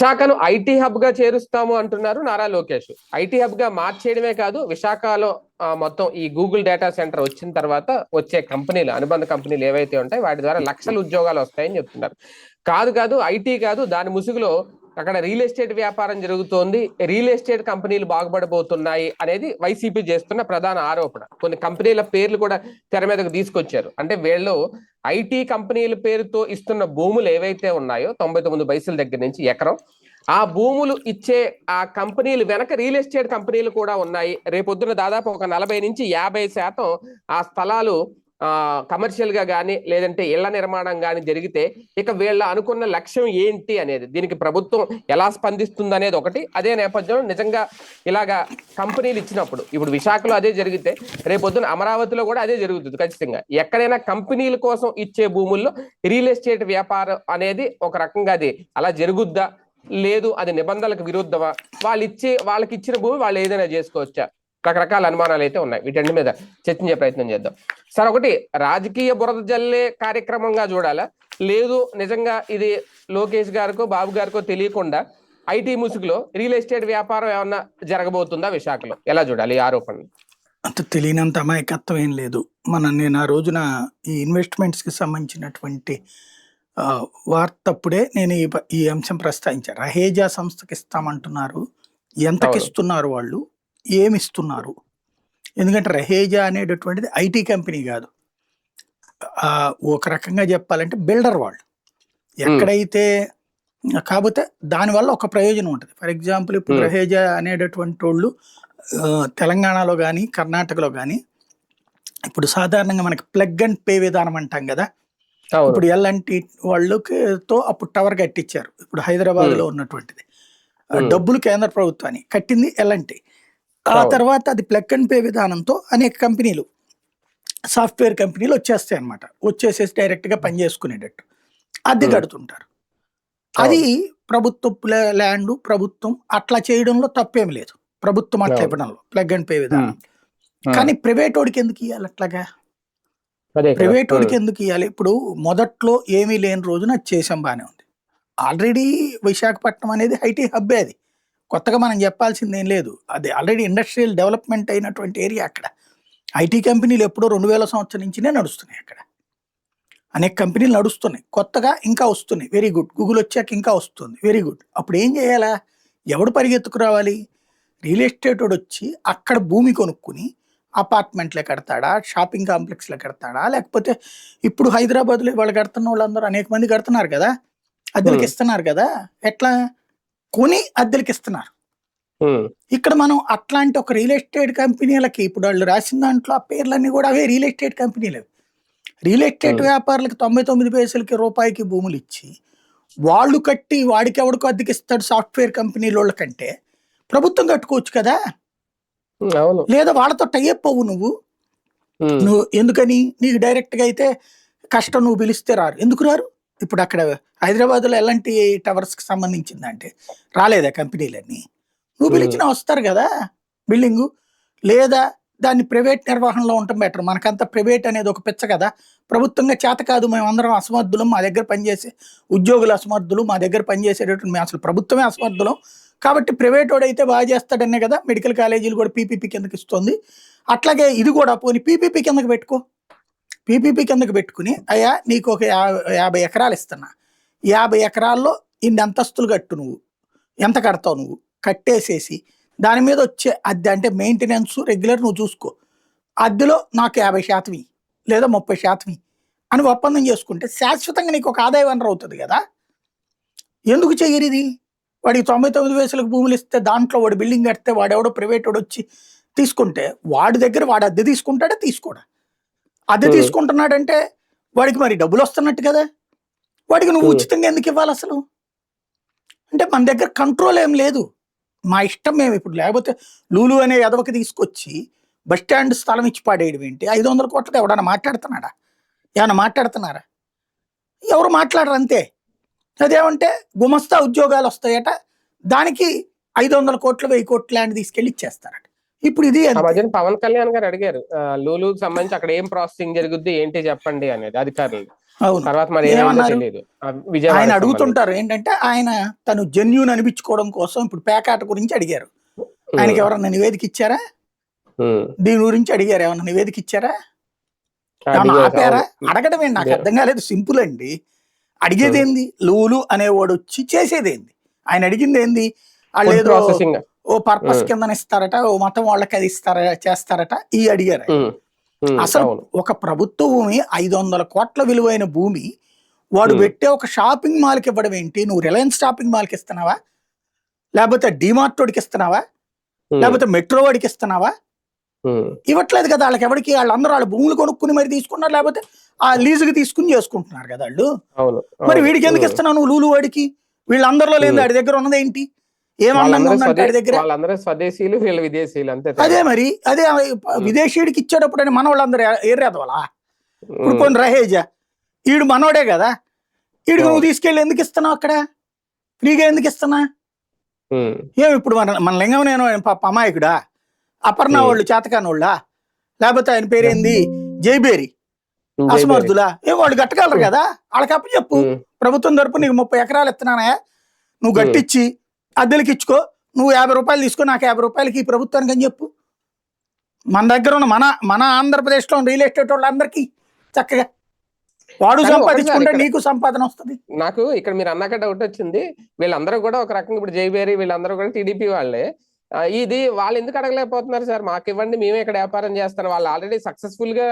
విశాఖను ఐటీ హబ్గా చేరుస్తాము అంటున్నారు నారా లోకేష్. ఐటీ హబ్గా మార్చేయడమే కాదు విశాఖలో మొత్తం ఈ గూగుల్ డేటా సెంటర్ వచ్చిన తర్వాత వచ్చే కంపెనీలు అనుబంధ కంపెనీలు ఏవైతే ఉంటాయి వాటి ద్వారా లక్షల ఉద్యోగాలు వస్తాయని చెప్తున్నారు. కాదు కాదు ఐటీ కాదు దాని ముసుగులో అక్కడ రియల్ ఎస్టేట్ వ్యాపారం జరుగుతోంది. రియల్ ఎస్టేట్ కంపెనీలు బాగుపడబోతున్నాయి అనేది వైసీపీ చేస్తున్న ప్రధాన ఆరోపణ. కొన్ని కంపెనీల పేర్లు కూడా తెర మీదకు తీసుకొచ్చారు. అంటే వీళ్ళు ఐటీ కంపెనీల పేరుతో ఇస్తున్న భూములు ఏవైతే ఉన్నాయో తొంభై తొమ్మిది వయసుల దగ్గర నుంచి ఎకరం ఆ భూములు ఇచ్చే ఆ కంపెనీలు వెనక రియల్ ఎస్టేట్ కంపెనీలు కూడా ఉన్నాయి. రేపొద్దున దాదాపు ఒక నలభై నుంచి యాభై శాతం ఆ స్థలాలు కమర్షియల్గా కానీ లేదంటే ఇళ్ళ నిర్మాణం కానీ జరిగితే ఇక వీళ్ళ అనుకున్న లక్ష్యం ఏంటి అనేది దీనికి ప్రభుత్వం ఎలా స్పందిస్తుంది అనేది ఒకటి. అదే నేపథ్యంలో నిజంగా ఇలాగా కంపెనీలు ఇచ్చినప్పుడు ఇప్పుడు విశాఖలో అదే జరిగితే రేపొద్దున అమరావతిలో కూడా అదే జరుగుతుంది ఖచ్చితంగా. ఎక్కడైనా కంపెనీల కోసం ఇచ్చే భూముల్లో రియల్ ఎస్టేట్ వ్యాపారం అనేది ఒక రకంగా అది అలా జరుగుద్దా? లేదు అది నిబంధనలకు విరుద్ధమా? వాళ్ళు ఇచ్చే వాళ్ళకి ఇచ్చిన భూమి వాళ్ళు ఏదైనా చేసుకోవచ్చా? రకరకాల అనుమానాలు అయితే ఉన్నాయి. వీటన్ని మీద చర్చించే ప్రయత్నం చేద్దాం. సార్ ఒకటి రాజకీయ బురద జల్లే కార్యక్రమంగా చూడాలా? లేదు నిజంగా ఇది లోకేష్ గారికో బాబు గారికో తెలియకుండా ఐటీ ముసుగులో రియల్ ఎస్టేట్ వ్యాపారం ఏమన్నా జరగబోతుందా విశాఖలో? ఎలా చూడాలి ఈ ఆరోపణ అంత తెలియనంత అమాయకత్వం ఏం లేదు. మన నేను ఆ రోజున ఈ ఇన్వెస్ట్మెంట్స్కి సంబంధించినటువంటి వార్తప్పుడే నేను ఈ ప- ఈ అంశం ప్రస్తావించాను రహేజా సంస్థకి ఇస్తామంటున్నారు ఎంతకి ఇస్తున్నారు వాళ్ళు? ఏమి ఇస్తున్నారు ఎందుకంటే రహేజా అనేటటువంటిది ఐటీ కంపెనీ కాదు. ఒక రకంగా చెప్పాలంటే బిల్డర్ వాళ్ళు ఎక్కడైతే కాకపోతే దానివల్ల ఒక ప్రయోజనం ఉంటుంది. ఫర్ ఎగ్జాంపుల్ ఇప్పుడు. రహేజా అనేటటువంటి వాళ్ళు తెలంగాణలో కానీ కర్ణాటకలో కానీ ఇప్పుడు సాధారణంగా మనకి ప్లగ్ అండ్ పే విధానం అంటాం కదా. ఇప్పుడు ఎల్ఎన్టీ వాళ్ళకి తో అప్పుడు టవర్ కట్టించారు ఇప్పుడు హైదరాబాద్లో ఉన్నటువంటిది. డబ్బులు కేంద్ర ప్రభుత్వాన్ని కట్టింది ఎల్ఎన్టీ. ఆ. తర్వాత అది ప్లగ్ అండ్ పే విధానంతో అనేక కంపెనీలు సాఫ్ట్వేర్ కంపెనీలు వచ్చేస్తాయి అనమాట వచ్చేసేసి డైరెక్ట్గా పనిచేసుకునేటట్టు అద్దె. కడుతుంటారు. అది ప్రభుత్వ ల్యాండ్ ప్రభుత్వం అట్లా చేయడంలో తప్పేం లేదు. ప్రభుత్వం అట్లా. ఇవ్వడంలో ప్లగ్ అండ్ పే విధానం. కానీ ప్రైవేట్ వాడికి ఎందుకు ఇవ్వాలి అట్లాగా. ప్రైవేట్ వాడికి ఎందుకు ఇవ్వాలి ఇప్పుడు మొదట్లో ఏమీ లేని రోజున చేసాం బానే ఉంది. ఆల్రెడీ విశాఖపట్నం అనేది ఐటీ హబ్బే అది. కొత్తగా మనం చెప్పాల్సింది ఏం లేదు. అది ఆల్రెడీ ఇండస్ట్రియల్ డెవలప్మెంట్ అయినటువంటి ఏరియా అక్కడ. ఐటీ కంపెనీలు ఎప్పుడో రెండు వేల సంవత్సరం నుంచినే నడుస్తున్నాయి అక్కడ. అనేక కంపెనీలు నడుస్తున్నాయి. కొత్తగా ఇంకా వస్తున్నాయి. వెరీ గుడ్ గూగుల్ వచ్చాక ఇంకా వస్తుంది. వెరీ గుడ్ అప్పుడు ఏం చేయాలా? ఎవడు పరిగెత్తుకు రావాలి? రియల్ ఎస్టేట్ వచ్చి అక్కడ భూమి కొనుక్కుని అపార్ట్మెంట్లే కడతాడా? షాపింగ్ కాంప్లెక్స్లో కడతాడా? లేకపోతే ఇప్పుడు హైదరాబాద్లో వాళ్ళు కడుతున్న వాళ్ళందరూ అనేక మంది కడుతున్నారు కదా? అద్దెలకి. ఇస్తున్నారు కదా? ఎట్లా? కొని అద్దెలకి ఇస్తున్నారు ఇక్కడ మనం అట్లాంటి ఒక రియల్ ఎస్టేట్ కంపెనీలకి ఇప్పుడు వాళ్ళు రాసిన దాంట్లో ఆ పేర్లన్నీ కూడా అవే రియల్ ఎస్టేట్ కంపెనీలు. Real estate. వ్యాపారులకి తొంభై తొమ్మిది పైసలకి రూపాయికి భూములు ఇచ్చి వాళ్ళు కట్టి వాడికి ఎవడికో అద్దెకి ఇస్తాడు సాఫ్ట్వేర్ కంపెనీల వాళ్ళకంటే ప్రభుత్వం కట్టుకోవచ్చు కదా? లేదా వాళ్ళతో టైఅప్ అవ్వు నువ్వు? నువ్వు ఎందుకని? నీకు డైరెక్ట్గా అయితే కష్టం నువ్వు పిలిస్తే రారు. ఎందుకు రారు? ఇప్పుడు అక్కడ హైదరాబాద్లో ఎలాంటి టవర్స్కి సంబంధించిందంటే రాలేదా కంపెనీలన్నీ? నువ్వు పిలిచినా వస్తారు కదా బిల్డింగు. లేదా దాన్ని ప్రైవేట్ నిర్వహణలో ఉండటం బెటర్. మనకంతా ప్రైవేట్ అనేది ఒక పిచ్చ కదా. ప్రభుత్వంగా చేత కాదు మేము అందరం అసమర్థులం మా దగ్గర పనిచేసే ఉద్యోగులు అసమర్థులు మా దగ్గర పనిచేసేటటువంటి మేము అసలు ప్రభుత్వమే అసమర్థులం. కాబట్టి ప్రైవేట్ వాడైతే బాగా చేస్తాడనే కదా మెడికల్ కాలేజీలు కూడా పీపీపీ కిందకి ఇస్తుంది. అట్లాగే ఇది కూడా పోనీ పీపీపీ కిందకి పెట్టుకో. పీపీపీ కిందకు పెట్టుకుని అయ్యా నీకు ఒక యాభై ఎకరాలు ఇస్తున్నా. యాభై ఎకరాల్లో ఇన్ని అంతస్తులు కట్టు నువ్వు. ఎంత కడతావు నువ్వు? కట్టేసేసి దాని మీద వచ్చే అద్దె అంటే మెయింటెనెన్స్ రెగ్యులర్ నువ్వు చూసుకో. అద్దెలో నాకు యాభై శాతం లేదా ముప్పై శాతం అని ఒప్పందం చేసుకుంటే శాశ్వతంగా నీకు ఒక ఆదాయ వనరు అవుతుంది కదా. ఎందుకు చేయరిది ఇది? వాడికి తొంభై తొమ్మిది వయసులకు భూములు ఇస్తే దాంట్లో వాడు బిల్డింగ్ కడితే వాడెవడో ప్రైవేట్ వాడు వచ్చి తీసుకుంటే వాడి దగ్గర వాడు అద్దె తీసుకుంటాడా? తీసుకోడా? అద్దె Hmm. తీసుకుంటున్నాడంటే వాడికి మరి డబ్బులు వస్తున్నట్టు కదా? వాడికి నువ్వు. ఉచితంగా ఎందుకు ఇవ్వాలి అసలు? అంటే మన దగ్గర కంట్రోల్ ఏం లేదు. మా ఇష్టం మేము ఇప్పుడు? లేకపోతే లూలు అనే ఎదవకి తీసుకొచ్చి బస్ స్టాండ్ స్థలం ఇచ్చి పాడేయడం ఏంటి? ఐదు వందల కోట్లతో ఎవడన్నా మాట్లాడుతున్నాడా? ఏమన్నా మాట్లాడుతున్నారా? ఎవరు మాట్లాడరు అంతే. అదేమంటే గుమస్తా ఉద్యోగాలు వస్తాయట. దానికి ఐదు వందల కోట్లు వెయ్యి కోట్ల ల్యాండ్ తీసుకెళ్ళి ఇచ్చేస్తారట. ఇప్పుడు ఇది పవన్ కళ్యాణ్ గారు అడిగారు ఆ, లూలుకి సంబంధించి అక్కడ ఏం ప్రాసెసింగ్ జరుగుద్ది ఏంటి చెప్పండి అనేది అధికారులు. తర్వాత మరి? తెలియదు. ఆయన. అడుగుతుంటారు ఏంటంటే ఆయన తను జెన్యున్ అనిపించుకోవడం కోసం ఇప్పుడు పేకాట గురించి అడిగారు. ఆయనకి ఎవరన్నా నివేదిక ఇచ్చారా. దీని గురించి అడిగారు. ఏమన్నా నివేదిక ఇచ్చారా? ఆపారా? అవును. అడగడమే నాకు అర్థం కాలేదు. సింపుల్ అండి. అడిగేది ఏంది? లూలు అనేవాడు వచ్చి చేసేది ఏంది? ఆయన అడిగింది ఏంది? వాళ్ళు ఏదో ఓ పర్పస్. కింద ఇస్తారట ఓ మతం వాళ్ళకి అది ఇస్తారా చేస్తారట ఈ అడిగారు అసలు ఒక ప్రభుత్వ భూమి ఐదు వందల కోట్ల విలువైన భూమి వాడు. పెట్టే ఒక షాపింగ్ మాల్కి ఇవ్వడం ఏంటి నువ్వు రిలయన్స్ షాపింగ్ మాల్కి ఇస్తున్నావా లేకపోతే డిమార్ట్ వాడికి ఇస్తున్నావా లేకపోతే మెట్రో వాడికి ఇస్తున్నావా ఇవ్వట్లేదు కదా వాళ్ళకి ఎవరికి వాళ్ళందరూ వాళ్ళ భూములు కొనుక్కుని మరి తీసుకున్నారు లేకపోతే ఆ లీజుకి తీసుకుని చేసుకుంటున్నారు కదా వాళ్ళు మరి. వీడికి ఎందుకు. ఇస్తున్నావు నువ్వు లూలు వాడికి వీళ్ళందరిలో లేదు. వాడి దగ్గర ఉన్నది ఏంటి వాళ్ళందరూ స్వదేశీయులు వీళ్ళు విదేశీయులు అంతే. అదే మరి అదే విదేశీయుడికి ఇచ్చేటప్పుడు అని మన వాళ్ళందరూ ఏరేదవాలా ఇప్పుడు కొన్ని రహేజా ఈడు మనోడే కదా? ఈడికి నువ్వు. తీసుకెళ్ళి ఎందుకు ఇస్తున్నావు అక్కడ? ఫ్రీగా ఎందుకు ఇస్తున్నా? ఉమ్, ఏం ఇప్పుడు మన మన లింగం నేను పాప అమాయకుడా? అపర్ణ. వాళ్ళు చేతకానోళ్ళా? లేకపోతే ఆయన పేరేంది జైబేరి అసమర్థులా? ఏ వాళ్ళు గట్టగలరు. కదా? వాళ్ళకి అప్పు చెప్పు ఉమ్, ప్రభుత్వం తరపు నీకు ముప్పై ఎకరాలు ఇస్తున్నానా. నువ్వు. గట్టిచ్చి అద్దెలకి ఇచ్చుకో. నువ్వు యాభై రూపాయలు తీసుకో నాకు యాభై రూపాయలకి ఈ ప్రభుత్వానికి అని చెప్పు. మన దగ్గర ఉన్న మన మన ఆంధ్రప్రదేశ్లో రియల్ ఎస్టేట్ వాళ్ళందరికీ చక్కగా వాడు సంపాదించుకుంటే నీకు సంపాదన వస్తుంది. నాకు ఇక్కడ మీరు అన్నాక డౌట్ వచ్చింది. వీళ్ళందరూ కూడా ఒక రకంగా ఇప్పుడు జైబేరి వీళ్ళందరూ కూడా టీడీపీ వాళ్ళే. ఇది వాళ్ళు ఎందుకు అడగలేకపోతున్నారు సార్? మాకు ఇవ్వండి మేమే ఇక్కడ వ్యాపారం చేస్తాం. వాళ్ళు ఆల్రెడీ సక్సెస్ఫుల్గా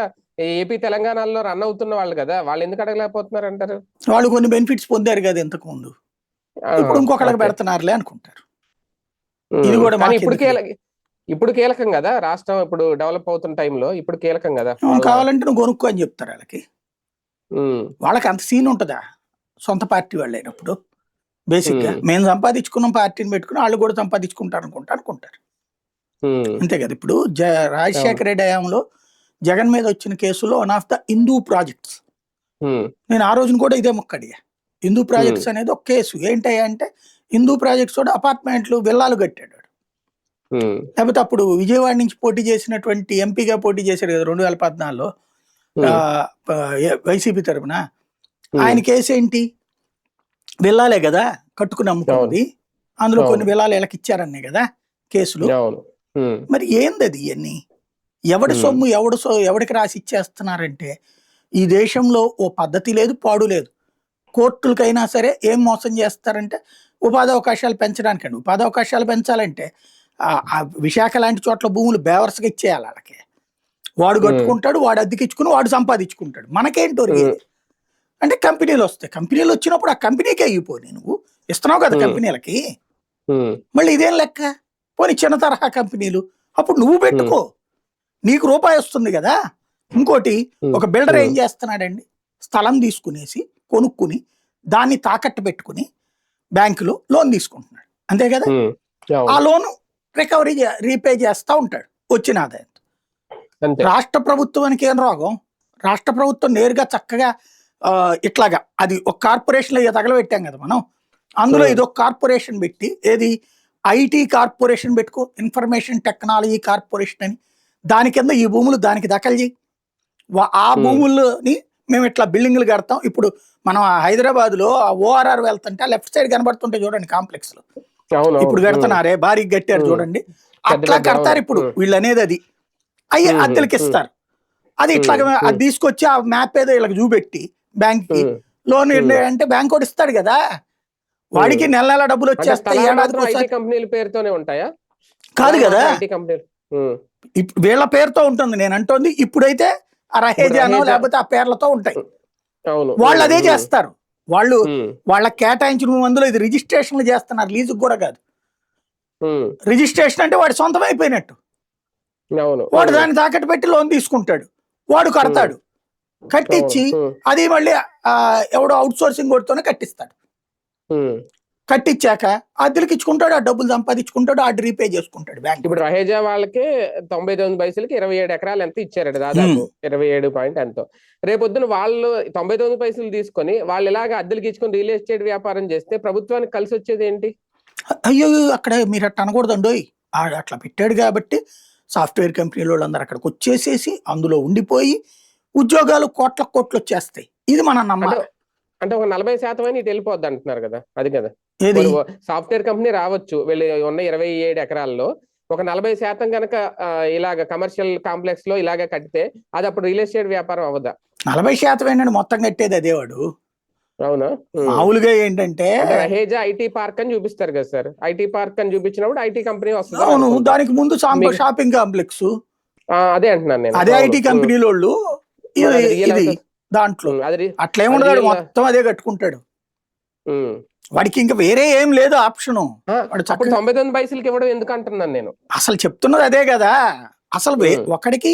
ఏపీ తెలంగాణలో రన్ అవుతున్న వాళ్ళు కదా. వాళ్ళు ఎందుకు అడగలేకపోతున్నారు అంటారు? వాళ్ళు కొన్ని బెనిఫిట్స్ పొందారు కదా ఇంతకు ముందు. ఇప్పుడు ఇంకొకళ్ళకి. పెడుతున్నారులే అనుకుంటారు. ఇది కూడా ఇప్పుడు ఇప్పుడు కీలకం కదా రాష్ట్రం ఇప్పుడు డెవలప్ అవుతున్న టైంలో ఇప్పుడు కీలకం కదా. కావాలంటే నువ్వు కొనుక్కో అని చెప్తారు వాళ్ళకి. వాళ్ళకి అంత సీన్ ఉంటుందా? సొంత పార్టీ వాళ్ళు అయినప్పుడు. బేసిక్గా. Hmm. మేము సంపాదించుకున్నాం పార్టీని పెట్టుకుని వాళ్ళు కూడా సంపాదించుకుంటారు అనుకుంటా అనుకుంటారు. అంతే కదా ఇప్పుడు. జ రాజశేఖర రెడ్డి హయాంలో జగన్ మీద వచ్చిన కేసులో one of the Indu projects నేను ఆ రోజున కూడా ఇదే మొక్క అడిగా. హిందూ ప్రాజెక్ట్స్ అనేది ఒక కేసు. ఏంటయ్యా అంటే హిందూ ప్రాజెక్ట్స్ కూడా అపార్ట్మెంట్లు విల్లాలు కట్టాడు లేకపోతే అప్పుడు విజయవాడ నుంచి పోటీ చేసినటువంటి ఎంపీగా పోటీ చేశాడు కదా రెండు వేల పద్నాలుగులో. వైసీపీ తరపున. ఉమ్, ఆయన కేసు ఏంటి? విల్లాలే కదా కట్టుకుని అమ్ముకున్నది. అందులో కొన్ని. విల్లాలు వీళ్ళకి ఇచ్చారన్నే కదా కేసులు. మరి ఏంది అది ఇవన్నీ ఎవడి. సొమ్ము ఎవడు సో ఎవడికి రాసి ఇచ్చేస్తున్నారంటే ఈ దేశంలో ఓ పద్ధతి లేదు పాడు లేదు. కోర్టులకైనా సరే ఏం మోసం చేస్తారంటే ఉపాధి అవకాశాలు పెంచడానికండి. ఉపాధి అవకాశాలు పెంచాలంటే విశాఖ లాంటి చోట్ల భూములు బేవర్స్గా ఇచ్చేయాలి వాళ్ళకి. వాడు. కట్టుకుంటాడు వాడు అద్దెకిచ్చుకుని వాడు సంపాదించుకుంటాడు. మనకేంటి అంటే కంపెనీలు వస్తాయి. కంపెనీలు వచ్చినప్పుడు ఆ కంపెనీకి అయిపోయి నువ్వు ఇస్తున్నావు కదా. కంపెనీలకి. మళ్ళీ ఇదేం లెక్క? పోనీ చిన్న తరహా కంపెనీలు. అప్పుడు నువ్వు పెట్టుకో. నీకు రూపాయి వస్తుంది కదా. ఇంకోటి ఒక బిల్డర్ ఏం చేస్తున్నాడండి? స్థలం తీసుకునేసి కొనుక్కుని దాన్ని తాకట్టు పెట్టుకుని బ్యాంకులో లోన్ తీసుకుంటున్నాడు. అంతే కదా? ఆ లోన్ రికవరీ రీపే చేస్తా ఉంటాడు వచ్చిన ఆదాయం అంతే. రాష్ట్ర ప్రభుత్వానికి ఏం రోగం? రాష్ట్ర ప్రభుత్వం నేరుగా చక్కగా ఇట్లాగా అది ఒక కార్పొరేషన్లో తగలబెట్టాం కదా మనం. అందులో. ఇది ఒక కార్పొరేషన్ పెట్టి ఏది? ఐటీ కార్పొరేషన్ పెట్టుకో ఇన్ఫర్మేషన్ టెక్నాలజీ కార్పొరేషన్ అని దాని కింద ఈ భూములు దానికి దఖలు చేయి. ఆ. భూముల్ని మేము ఇట్లా బిల్డింగ్లు కడతాం. ఇప్పుడు మనం హైదరాబాద్లో ఓఆర్ఆర్ వెళ్తుంటే లెఫ్ట్ సైడ్ కనబడుతుంటే చూడండి కాంప్లెక్స్లో. అవును ఇప్పుడు కడుతున్నారే భారీ కట్టారు. చూడండి. అట్లా కడతారు. ఇప్పుడు. వీళ్ళు అనేది అది. అయ్యి అద్దెలకి ఇస్తారు. అది hmm. అది తీసుకొచ్చి ఆ మ్యాప్ ఏదో వీళ్ళకి చూపెట్టి బ్యాంక్కి ఉమ్, లోన్. అంటే బ్యాంక్ కూడా ఇస్తాడు కదా. వాడికి నెల నెల డబ్బులు వచ్చేస్తాయి. కంపెనీల పేరుతోనే ఉంటాయా? కాదు కదా. వీళ్ళ పేరుతో ఉంటుంది. నేను అంటోంది. ఇప్పుడైతే ఆ రహేజానో రహేజా. లేకపోతే ఆ పేర్లతో ఉంటాయి. వాళ్ళు అదే చేస్తారు. వాళ్ళు వాళ్ళ కేటాయించిన మందులో ఇది రిజిస్ట్రేషన్లు చేస్తున్నారు. లీజుకు కూడా కాదు. రిజిస్ట్రేషన్ అంటే వాడి సొంతం అయిపోయినట్టు. వాడు దాన్ని తాకట్టు పెట్టి లోన్ తీసుకుంటాడు. వాడు కడతాడు. కట్టించి అది మళ్ళీ ఎవడో అవుట్ సోర్సింగ్ కొడుతూనే కట్టిస్తాడు. కట్టించాక అద్దెలకి ఇచ్చుకుంటాడు ఆ డబ్బులు సంపాదించుకుంటాడు ఆ రీపే చేసుకుంటాడు బ్యాంక్ ఇప్పుడు రహేజా వాళ్ళకి తొంభై తొమ్మిది పైసలకి ఇరవై ఏడు ఎకరాలు ఎంత ఇచ్చారట దాదాపు? ఇరవై ఏడు పాయింట్ ఎంతో. రేపొద్దున వాళ్ళు తొంభై తొమ్మిది పైసలు తీసుకొని వాళ్ళు ఇలాగ అద్దెలకి ఇచ్చుకొని రియల్ ఎస్టేట్ వ్యాపారం చేస్తే ప్రభుత్వానికి కలిసి వచ్చేది ఏంటి? అయ్యో అక్కడ మీరు అట్లా అనకూడదండోయ్. ఆడు అట్లా పెట్టాడు కాబట్టి సాఫ్ట్వేర్ కంపెనీల వాళ్ళందరూ అక్కడికి వచ్చేసేసి అందులో ఉండిపోయి ఉద్యోగాలు కోట్ల కోట్లు వచ్చేస్తాయి. ఇది మనం నమ్మాలి అంటే ఒక నలభై శాతం అయినా ఇటు వెళ్ళిపోద్ది అంటున్నారు కదా అది కదా. సాఫ్ట్వేర్ కంపెనీ రావచ్చు. వీళ్ళు ఉన్న ఇరవై ఏడు ఎకరాల్లో. ఒక నలభై శాతం కనుక ఇలాగ కమర్షియల్ కాంప్లెక్స్లో ఇలాగ కడితే అది అప్పుడు రియల్ ఎస్టేట్ వ్యాపారం అవ్వదా? నలభై శాతం ఏంటంటే మొత్తం కట్టేది అదేవాడు అవునా. మామూలుగా ఏంటంటే రహేజా ఐటీ పార్క్ అని చూపిస్తారు కదా సార్. ఐటీ పార్క్ అని చూపించినప్పుడు ఐటీ కంపెనీ వస్తుంది? అవును దానికి ముందు షాపింగ్ కాంప్లెక్స్. అదే అంటున్నాను నేను. అదే. ఐటీ కంపెనీల వాళ్ళు. ఇది. దాంట్లో. అట్లేముండదు మొత్తం అదే కట్టుకుంటాడు. వాడికి ఇంకా వేరే ఏం లేదు ఆప్షను వాడు చక్కగా తొంభై తొమ్మిది పైసలకి ఇవ్వడం ఎందుకు అంటున్నాను నేను అసలు చెప్తున్నది అదే కదా అసలు వే-. ఒకడికి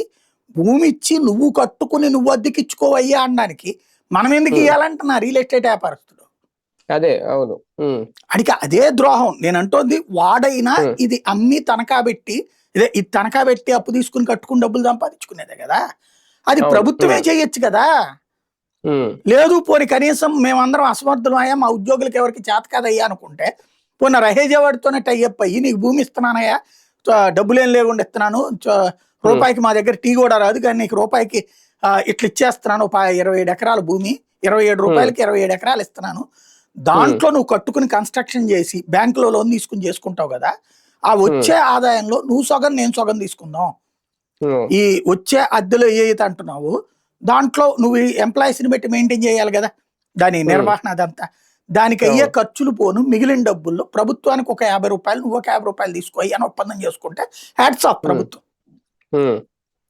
భూమి ఇచ్చి నువ్వు కట్టుకుని నువ్వు అద్దెకిచ్చుకోవయ్యా అనడానికి మనం ఎందుకు. ఇవ్వాలంటున్నా రియల్ ఎస్టేట్ వ్యాపారస్తుడు అదే అవును ఉమ్, అడికి అదే ద్రోహం నేను అంటోంది వాడైనా. ఇది అమ్మి తనఖా పెట్టి ఇదే ఇది తనఖా పెట్టి అప్పు తీసుకుని కట్టుకుని డబ్బులు సంపాదించుకునేదే కదా అది అవును. ప్రభుత్వమే. చేయొచ్చు కదా లేదు పోని కనీసం మేమందరం అసమర్థులమయ్యా మా ఉద్యోగులకి ఎవరికి చేత కాదయ్యా అనుకుంటే పోనీ రహేజవాడితోనే టైఅప్ అయ్యి నీకు భూమి ఇస్తున్నానయ్యా డబ్బులేం లేకుండా ఇస్తున్నాను రూపాయికి మా దగ్గర టీ కూడా రాదు కానీ నీకు రూపాయికి ఇట్లా ఇచ్చేస్తున్నాను ఒక ఇరవై ఏడు ఎకరాల భూమి ఇరవై ఏడు రూపాయలకి ఇరవై ఏడు ఎకరాలు ఇస్తున్నాను. దాంట్లో నువ్వు కట్టుకుని కన్స్ట్రక్షన్ చేసి బ్యాంకులో లోన్ తీసుకుని చేసుకుంటావు కదా ఆ వచ్చే ఆదాయంలో నువ్వు సగం నేను సగం తీసుకుందాం. ఈ వచ్చే అద్దెలో ఏ అయితే అంటున్నావు దాంట్లో నువ్వు ఎంప్లాయీస్ని బట్టి మెయింటైన్ చేయాలి కదా. దాని నిర్వహణ అదంతా. దానికి అయ్యే. ఖర్చులు పోను. మిగిలిన డబ్బుల్లో ప్రభుత్వానికి ఒక యాభై రూపాయలు నువ్వు ఒక యాభై రూపాయలు తీసుకో అని ఒప్పందం చేసుకుంటే హ్యాట్స్ ఆఫ్ ప్రభుత్వం.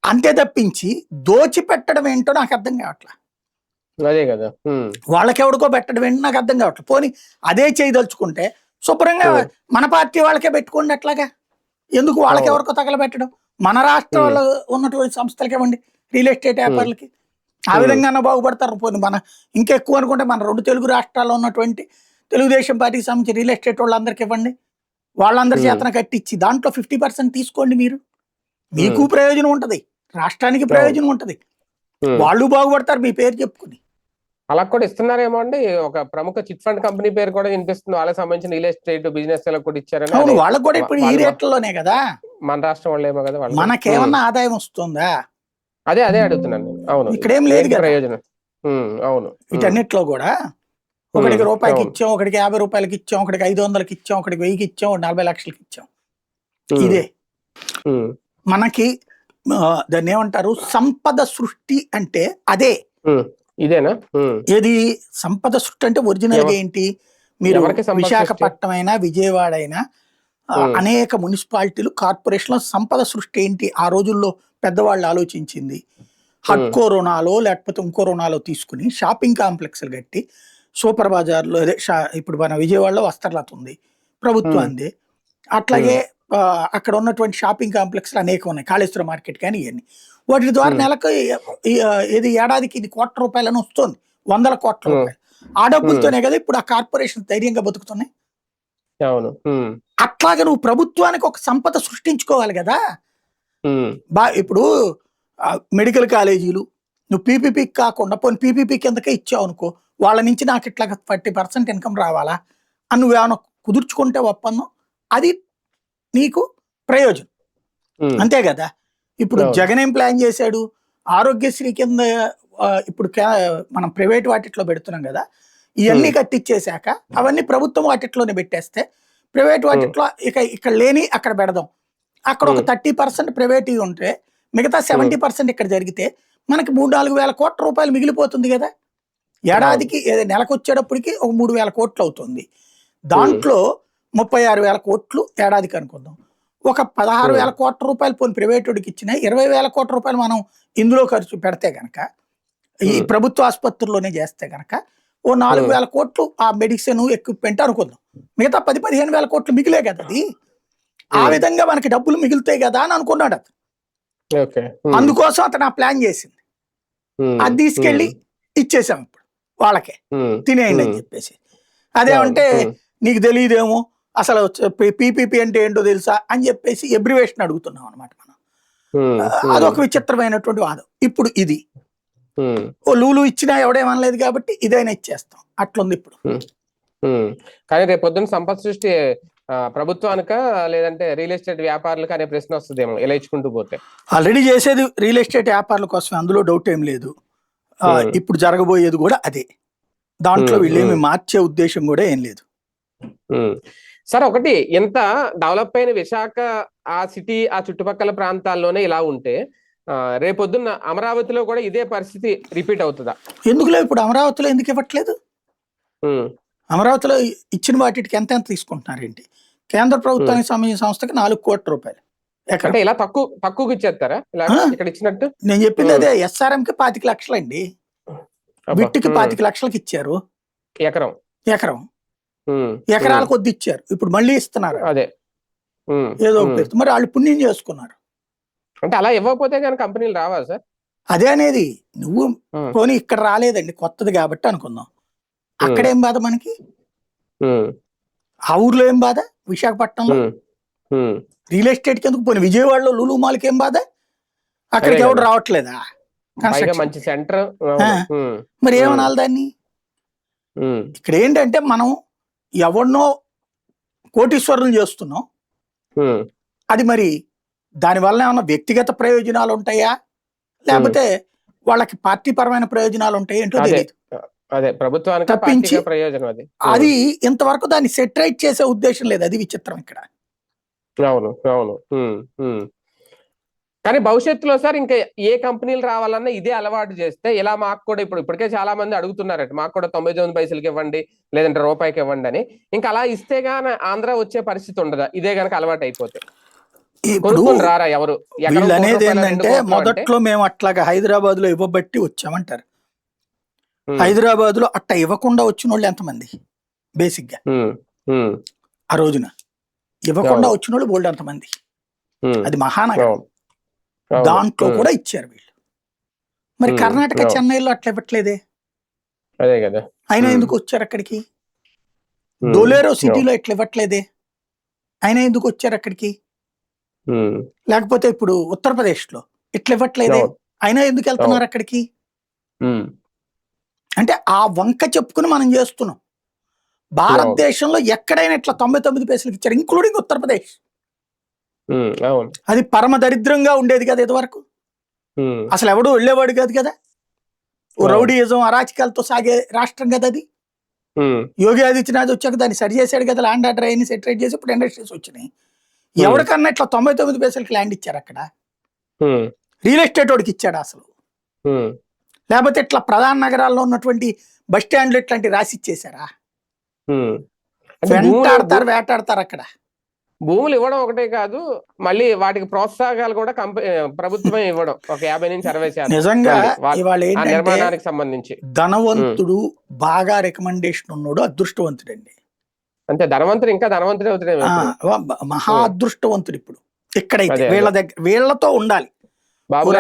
అంతే తప్పించి దోచి పెట్టడం ఏంటో నాకు అర్థం కావట్లే. అదే కదా. వాళ్ళకెవడికో పెట్టడం ఏంటో నాకు అర్థం కావట్లేదు పోనీ అదే చేయదలుచుకుంటే శుభ్రంగా. మన పార్టీ వాళ్ళకే పెట్టుకోండి అట్లాగా. ఎందుకు వాళ్ళకి. ఎవరికో తగలబెట్టడం? మన రాష్ట్రంలో ఉన్నటువంటి సంస్థలకి ఇవ్వండి. రియల్ ఎస్టేట్ వ్యాపారులకి ఆ Hmm. విధంగా బాగుపడతారు. పోనీ మన ఇంకెక్కువ అనుకుంటే మన రెండు తెలుగు రాష్ట్రాల్లో ఉన్నటువంటి తెలుగుదేశం పార్టీకి సంబంధించి రియల్ ఎస్టేట్ వాళ్ళందరికి ఇవ్వండి. వాళ్ళందరి. చేతన కట్టించి దాంట్లో ఫిఫ్టీ పర్సెంట్ తీసుకోండి మీరు. మీకు. ప్రయోజనం ఉంటది. రాష్ట్రానికి ప్రయోజనం ఉంటది. వాళ్ళు బాగుపడతారు మీ పేరు చెప్పుకుని. అలా కూడా ఇస్తున్నారేమో అండి. ఒక ప్రముఖ చిట్ ఫండ్ కంపెనీ పేరు కూడా వినిపిస్తుంది. వాళ్ళకి సంబంధించిన రియల్ ఎస్టేట్ బిజినెస్ కూడా ఇచ్చారని. వాళ్ళకి కూడా ఇప్పుడు ఈ వాళ్ళు- రేట్లలోనే కదా. మన రాష్ట్రం వాళ్ళేమో కదా వాళ్ళు మనకేమన్నా ఆదాయం వస్తుందా? అదే అదే అడుగుతున్నాను. నేను. అవును. ఇక్కడేం లేదు కదా. ప్రయోజనం? అవును. వీటన్నిటిలో కూడా ఒకడికి రూపాయికి. ఇచ్చాం ఒకడికి యాభై రూపాయలకి ఇచ్చాం ఒకడికి ఐదు వందలకి ఇచ్చాం ఒకడికి వెయ్యికి ఇచ్చాం నలభై లక్షలకి ఇచ్చాం. ఇదే. మనకి దాన్ని ఏమంటారు? సంపద సృష్టి అంటే అదే. ఇదేనా? ఏది? సంపద సృష్టి అంటే ఒరిజినల్గా ఏంటి? మీరు విశాఖపట్నం అయినా విజయవాడ అయినా. అనేక మున్సిపాలిటీలు కార్పొరేషన్ల సంపద సృష్టి ఏంటి? ఆ రోజుల్లో పెద్దవాళ్ళు ఆలోచించింది. హడ్కో రుణాలో లేకపోతే ఇంకో రుణాలో తీసుకుని షాపింగ్ కాంప్లెక్స్లు కట్టి సూపర్ బజార్లో అదే ఇప్పుడు మన విజయవాడలో వస్త్రలత ఉంది ప్రభుత్వాన్ని అట్లాగే అక్కడ ఉన్నటువంటి షాపింగ్ కాంప్లెక్స్లు అనేకం ఉన్నాయి కాళేశ్వర మార్కెట్ కానీ ఇవన్నీ వాటి ద్వారా. నెలకు ఇది ఏడాదికి ఇది కోట్ల రూపాయలని వస్తుంది వందల కోట్ల. రూపాయలు. ఆ డబ్బులతోనే కదా ఇప్పుడు ఆ కార్పొరేషన్ ధైర్యంగా బతుకుతున్నాయి. అవును అట్లాగే నువ్వు ప్రభుత్వానికి ఒక సంపద సృష్టించుకోవాలి కదా. బా ఇప్పుడు మెడికల్ కాలేజీలు నువ్వు పీపీపీకి కాకుండా పోనీ పీపీపీ కిందకే ఇచ్చావు అనుకో వాళ్ళ నుంచి నాకు ఇట్లా థర్టీ పర్సెంట్ ఇన్కమ్ రావాలా? అని నువ్వేమైనా కుదుర్చుకుంటే ఒప్పందం? అది నీకు ప్రయోజనం. అంతే కదా? ఇప్పుడు. జగన్ ఏం ప్లాన్ చేశాడు? ఆరోగ్యశ్రీ కింద ఇప్పుడు మనం ప్రైవేట్ వాటిట్లో పెడుతున్నాం కదా? ఇవన్నీ కట్టించేశాక అవన్నీ ప్రభుత్వం వాటిట్లోనే పెట్టేస్తే ప్రైవేట్ వాటిట్లో ఇక ఇక్కడ లేని అక్కడ పెడదాం. అక్కడ ఒక. థర్టీ పర్సెంట్ ప్రైవేట్ ఉంటే మిగతా సెవెంటీ పర్సెంట్ ఇక్కడ జరిగితే మనకి మూడు నాలుగు వేల కోట్ల రూపాయలు మిగిలిపోతుంది కదా ఏడాదికి నెలకు వచ్చేటప్పటికి ఒక మూడు వేల కోట్లు అవుతుంది దాంట్లో ముప్పై ఆరు వేల కోట్లు ఏడాదికి అనుకుందాం ఒక పదహారు. వేల కోట్ల రూపాయలు పోనీ ప్రైవేటుడికి ఇచ్చిన ఇరవై వేల కోట్ల రూపాయలు మనం ఇందులో ఖర్చు పెడితే గనక ఈ. ప్రభుత్వ ఆసుపత్రుల్లోనే చేస్తే గనక ఓ నాలుగు. వేల కోట్లు ఆ మెడిసిన్ ఎక్విప్మెంట్ అనుకుందాం మిగతా పది పదిహేను వేల కోట్లు మిగిలే కదా అది ఆ. విధంగా మనకి డబ్బులు మిగులుతాయి కదా అని అనుకున్నాడు అతను అందుకోసం అతను ఆ ప్లాన్ చేసింది. అది తీసుకెళ్ళి ఇచ్చేసాం ఇప్పుడు వాళ్ళకే. తినేయండి అని చెప్పేసి. అదేమంటే నీకు తెలియదేమో అసలు పీపీపీ అంటే ఏంటో తెలుసా అని చెప్పేసి ఎబ్రివేషన్ అడుగుతున్నాం అనమాట మనం. అదొక విచిత్రమైనటువంటి వాదం. ఇప్పుడు ఇది. ఓ లూలు ఇచ్చినా ఎవడేమనలేదు కాబట్టి ఇదైనా ఇచ్చేస్తాం. అట్లుంది ఇప్పుడు. కానీ రేపు పొద్దున్న సంపద సృష్టి ప్రభుత్వానిక లేదంటే రియల్ ఎస్టేట్ వ్యాపారులకు అనే ప్రశ్న వస్తుందేమో ఇలా ఇచ్చుకుంటూ పోతే? ఆల్రెడీ చేసేది రియల్ ఎస్టేట్ వ్యాపారుల కోసం అందులో డౌట్ ఏం లేదు. ఇప్పుడు జరగబోయేది కూడా అదే. దాంట్లో వీళ్ళేమి. మార్చే ఉద్దేశం కూడా ఏం లేదు. సార్ ఒకటి ఎంత డెవలప్ అయిన విశాఖ ఆ సిటీ ఆ చుట్టుపక్కల ప్రాంతాల్లోనే ఇలా ఉంటే రేపొద్దున్న అమరావతిలో కూడా ఇదే పరిస్థితి రిపీట్ అవుతుందా? ఎందుకులే ఇప్పుడు అమరావతిలో ఎందుకు ఇవ్వట్లేదు? అమరావతిలో ఇచ్చిన వాటికి ఎంత ఎంత తీసుకుంటున్నారేంటి? కేంద్ర ప్రభుత్వానికి సంబంధించిన సంస్థకి నాలుగు కోట్ల రూపాయలు. అంటే ఇలా తక్కువ తక్కువకి ఇచ్చేస్తారా. ఇక్కడ ఇచ్చినట్టు? నేను చెప్పింది. అదే ఎస్ఆర్ఎం కి పాతిక లక్షలండి. అబ్బా, బిట్టుకి పాతిక లక్షలకి ఇచ్చారు. ఎకరం. ఎకరం. ఎకరాల కొద్ది ఇచ్చారు. ఇప్పుడు మళ్ళీ ఇస్తున్నారు. అదే. ఏదో. మరి వాళ్ళు పుణ్యం చేసుకున్నారు. అంటే అలా ఇవ్వకపోతే కానీ కంపెనీలు రావా సార్? అదే అనేది. నువ్వు పోనీ ఇక్కడ రాలేదండి కొత్తది కాబట్టి అనుకుందాం. అక్కడేం బాధ మనకి? ఆ. ఊర్లో ఏం బాధ? విశాఖపట్నంలో. రియల్ ఎస్టేట్కి ఎందుకు పోనీ విజయవాడలో లులు మాల్కి ఏం బాధ? అక్కడికి ఎవడు కదా. రావట్లేదా. మంచి సెంటర్. మరి. ఏమనాలి దాన్ని? ఇక్కడ ఏంటంటే మనం ఎవరినో కోటీశ్వరులు చేస్తున్నాం. అది మరి దానివల్ల ఏమైనా వ్యక్తిగత ప్రయోజనాలు ఉంటాయా? లేకపోతే వాళ్ళకి పార్టీ పరమైన ప్రయోజనాలు ఉంటాయి? ఏంటో. తెలియదు అదే ప్రభుత్వానికి తప్పించి- ప్రయోజనం అది. అది ఇంతవరకు దాన్ని సెటరైట్ చేసే ఉద్దేశం లేదు అది విచిత్రం ఇక్కడ. అవును అవును. కానీ భవిష్యత్తులో సార్ ఇంకా ఏ కంపెనీలు రావాలన్నా ఇదే అలవాటు చేస్తే ఇలా మాకు కూడా ఇప్పుడు ఇప్పటికే చాలా మంది అడుగుతున్నారట మాకు కూడా తొంభై తొమ్మిది పైసలకి ఇవ్వండి లేదంటే రూపాయికి ఇవ్వండి అని. ఇంకా అలా ఇస్తే గాన ఆంధ్ర వచ్చే పరిస్థితి ఉండదా? ఇదే గనక అలవాటు అయిపోతే. ఇప్పుడు రారా ఎవరు? అనేది ఏంటంటే మొదట్లో మేము అట్లాగా హైదరాబాద్లో ఇవ్వబట్టి వచ్చామంటారు. హైదరాబాద్లో అట్ట ఇవ్వకుండా వచ్చిన వాళ్ళు ఎంతమంది బేసిక్గా ఆ రోజున. ఇవ్వకుండా. వచ్చిన వాళ్ళు బోల్డ్ అంతమంది ఉమ్, అది మహానగరం. దాంట్లో కూడా ఇచ్చారు వీళ్ళు. మరి కర్ణాటక. చెన్నైలో అట్లా ఇవ్వట్లేదే? అదే కదా. అయినా. ఎందుకు వచ్చారు అక్కడికి? డోలేరో సిటీలో ఇట్లా ఇవ్వట్లేదే? అయినా ఎందుకు వచ్చారు అక్కడికి? లేకపోతే ఇప్పుడు ఉత్తరప్రదేశ్లో ఇట్లా ఇవ్వట్లేదే? అయినా ఎందుకు వెళ్తున్నారు అక్కడికి? అంటే ఆ వంక చెప్పుకుని మనం చేస్తున్నాం. భారతదేశంలో ఎక్కడైనా ఇట్లా తొంభై తొమ్మిది పైసలకి ఇచ్చారు ఇంక్లూడింగ్ ఉత్తరప్రదేశ్ అది పరమ దరిద్రంగా ఉండేది కదా ఇదివరకు. అసలు ఎవడు వెళ్ళేవాడు కాదు కదా. రౌడీయిజం అరాచకాలతో సాగే రాష్ట్రం కదా అది. యోగి ఆదిత్యనాథ్ వచ్చాక దాన్ని సరి చేశాడు కదా ల్యాండ్ ఆర్డర్ అయ్యి సెటరేట్ చేసి ఇప్పుడు ఇండస్ట్రీస్ వచ్చినాయి. ఎవరికన్నా ఇట్లా తొంభై తొమ్మిది పైసలకి ల్యాండ్ ఇచ్చారు అక్కడ? రియల్ ఎస్టేట్ వాడికి ఇచ్చాడు అసలు. లేకపోతే ఇట్లా ప్రధాన నగరాల్లో ఉన్నటువంటి బస్ స్టాండ్లు ఇట్లాంటి రాసి ఇచ్చేసారా వెంటాడతారు వేటాడతారు అక్కడ. భూములు ఇవ్వడం ఒకటే కాదు మళ్ళీ వాటికి ప్రోత్సాహకాలు కూడా కంప ప్రభుత్వమే ఇవ్వడం. ఒక యాభై నుంచి అరవై శాతం. నిజంగా నిర్మాణానికి సంబంధించి. ధనవంతుడు బాగా రికమెండేషన్ ఉన్నాడు అదృష్టవంతుడండి. అంతే ధనవంతుడు ఇంకా ధనవంతుడే వ- మహా అదృష్టవంతుడు ఇప్పుడు. ఇక్కడైతే. వీళ్ళ దగ్గర వీళ్ళతో ఉండాలి. బాబు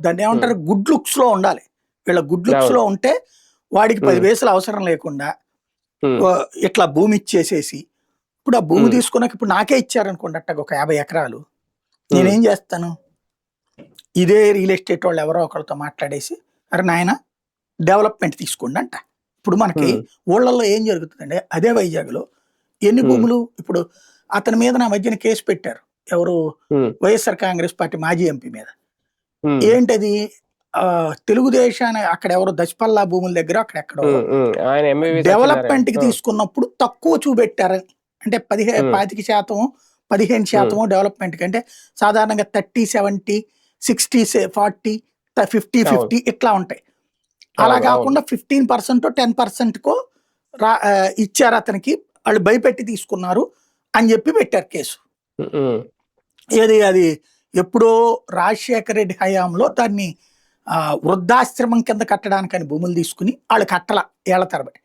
దాన్ని ఏమంటారు? గుడ్ లుక్స్లో ఉండాలి. వీళ్ళ గుడ్ లుక్స్లో ఉంటే వాడికి పది. వేసులు అవసరం లేకుండా ఇట్లా భూమి ఇచ్చేసేసి ఇప్పుడు ఆ భూమి. తీసుకున్నాక ఇప్పుడు నాకే ఇచ్చారనుకోండి అట్టగా ఒక యాభై ఎకరాలు. నేనేం చేస్తాను? ఇదే రియల్ ఎస్టేట్ వాళ్ళు ఎవరో ఒకరితో మాట్లాడేసి అరే నాయన డెవలప్మెంట్ తీసుకోండి అంట. ఇప్పుడు మనకి ఊళ్ళల్లో ఏం జరుగుతుందంటే అదే వైజాగ్లో ఎన్ని. భూములు ఇప్పుడు అతని మీద నా మధ్యన కేసు పెట్టారు. ఎవరు? వైఎస్ఆర్ కాంగ్రెస్ పార్టీ మాజీ ఎంపీ మీద. ఏంటది? తెలుగుదేశాన్ని అక్కడ ఎవరో దశపల్లా భూముల దగ్గర అక్కడెక్కడో డెవలప్మెంట్కి తీసుకున్నప్పుడు తక్కువ చూపెట్టారని అంటే పదిహేను Hmm. పాతిక శాతం పదిహేను శాతం డెవలప్మెంట్కి. అంటే సాధారణంగా thirty seventy sixty forty fifty. Fifty ఇట్లా ఉంటాయి. అలా కాకుండా ఫిఫ్టీన్ పర్సెంట్ టెన్ పర్సెంట్ కో రా ఇచ్చారు అతనికి. వాళ్ళు భయపెట్టి తీసుకున్నారు అని చెప్పి పెట్టారు కేసు. ఏది అది ఎప్పుడో రాజశేఖర రెడ్డి హయాంలో దాన్ని వృద్ధాశ్రమం కింద కట్టడానికని భూములు తీసుకుని వాళ్ళు కట్టల ఏళ్ళ తరబడి.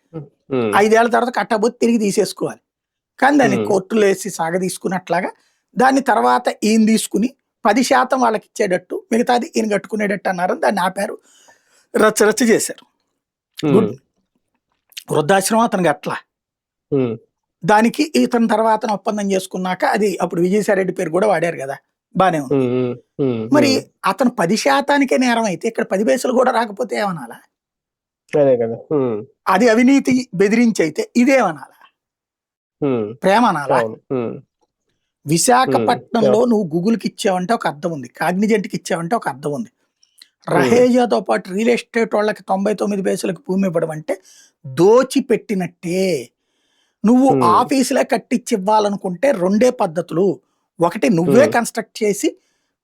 ఐదేళ్ళ తర్వాత కట్టబోతే తిరిగి తీసేసుకోవాలి. కానీ దాన్ని. కోర్టులో వేసి సాగ తీసుకున్నట్లాగా దాన్ని తర్వాత ఈయన తీసుకుని పది శాతం వాళ్ళకి ఇచ్చేటట్టు మిగతాది ఈయన కట్టుకునేటట్టు అన్నారు. దాన్ని ఆపారు. రచ్చ రచ్చ చేశారు. వృద్ధాశ్రమం అతనికి అట్లా. దానికి ఇతని తర్వాత ఒప్పందం చేసుకున్నాక అది అప్పుడు విజయసాయి రెడ్డి పేరు కూడా వాడారు కదా. బానే ఉంది. మరి. అతను పది శాతానికే నేరం అయితే ఇక్కడ పది పైసలు కూడా రాకపోతే ఏమనాలా? అదే అవినీతి బెదిరించి అయితే ఇదేమనాలా ప్రేమ అనాలా విశాఖపట్నంలో నువ్వు గూగుల్కి ఇచ్చావంటే ఒక అర్థం ఉంది. కాగ్నిజెంట్కి ఇచ్చావంటే ఒక అర్థం ఉంది. రహేజాతో పాటు రియల్ ఎస్టేట్ వాళ్ళకి తొంభై తొమ్మిది పైసలకు భూమి ఇవ్వడం అంటే దోచి పెట్టినట్టే నువ్వు. ఆఫీసులే కట్టించి ఇవ్వాలనుకుంటే రెండే పద్ధతులు. ఒకటి నువ్వే Hmm. కన్స్ట్రక్ట్ చేసి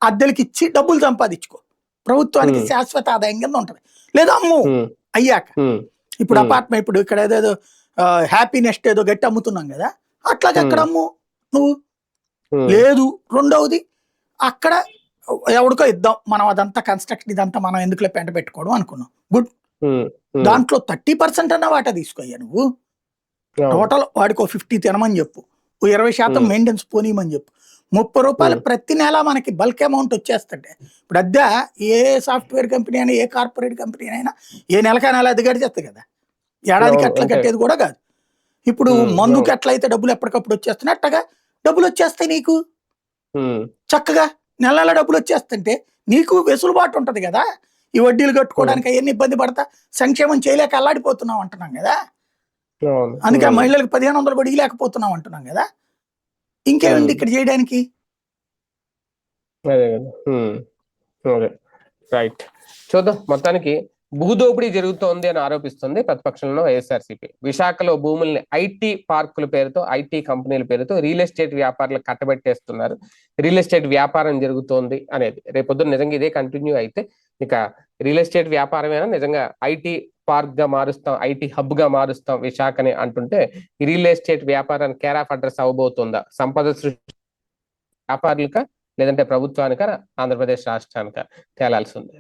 అద్దెలకి ఇచ్చి డబ్బులు సంపాదించుకో. ప్రభుత్వానికి Hmm. శాశ్వత ఆదాయం కింద ఉంటది. లేదా అమ్ము ఉమ్, అయ్యాక. ఇప్పుడు Hmm. అపార్ట్మెంట్ ఇప్పుడు ఇక్కడ ఏదేదో హ్యాపీనెస్ట్ ఏదో గట్టి అమ్ముతున్నాం కదా అట్లాగే అక్కడ Hmm. అమ్ము. నువ్వు? లేదు. రెండవది అక్కడ ఎవడికో ఇద్దాం. మనం అదంతా కన్స్ట్రక్షన్ ఇదంతా మనం ఎందుకులే పెంట పెట్టుకోవడం అనుకున్నాం. గుడ్ దాంట్లో థర్టీ పర్సెంట్ అన్న వాటా తీసుకోయ్యా నువ్వు. టోటల్ వాడికి ఫిఫ్టీ తినమని చెప్పు. ఇరవై శాతం Hmm. మెయింటెనెన్స్ పోనీయమని చెప్పు. ముప్పై రూపాయలు. ప్రతి నెల మనకి బల్క్ అమౌంట్ వచ్చేస్తుంటే. ఇప్పుడు అద్దె ఏ సాఫ్ట్వేర్ కంపెనీ అయినా ఏ కార్పొరేట్ కంపెనీ అయినా ఏ నెలకా నెల అది గడిచేస్తుంది కదా. ఏడాదికి అంతే. కట్టేది కూడా కాదు. ఇప్పుడు మందుకి. ఎట్లయితే డబ్బులు ఎప్పటికప్పుడు వచ్చేస్తున్నాయి అట్టగా డబ్బులు వచ్చేస్తాయి నీకు? చక్కగా నెల నెల డబ్బులు వచ్చేస్తుంటే నీకు వెసులుబాటు ఉంటది కదా. ఈ వడ్డీలు కట్టుకోవడానికి అవన్నీ ఇబ్బంది పడతా సంక్షేమం చేయలేక అల్లాడిపోతున్నాం అంటున్నాం కదా. అందుకే మహిళలకు పదిహేను వందలు కూడా ఇవ్వలేకపోతున్నాం అంటున్నాం కదా. ఇంకేముంది. ఇక్కడ చేయడానికి? అదే కదా. ఉమ్, అదే రైట్. చూద్దాం. మొత్తానికి భూదోపిడీ జరుగుతోంది అని ఆరోపిస్తుంది ప్రతిపక్షంలో వైఎస్ఆర్సీపీ విశాఖలో భూముల్ని ఐటీ పార్కుల పేరుతో ఐటీ కంపెనీల పేరుతో రియల్ ఎస్టేట్ వ్యాపారులు కట్టబెట్టేస్తున్నారు. రియల్ ఎస్టేట్ వ్యాపారం జరుగుతోంది అనేది. రేపొద్దున నిజంగా ఇదే కంటిన్యూ అయితే ఇక రియల్ ఎస్టేట్ వ్యాపారమేనా? నిజంగా ఐటీ పార్క్గా మారుస్తాం ఐటీ హబ్గా మారుస్తాం విశాఖని అంటుంటే ఈ రియల్ ఎస్టేట్ వ్యాపారానికి కేర్ ఆఫ్ అడ్రస్ అవ్వబోతుందా? సంపద సృష్టి వ్యాపారులక? లేదంటే ప్రభుత్వానిక? ఆంధ్రప్రదేశ్ రాష్ట్రానిక? తేలాల్సి ఉంది.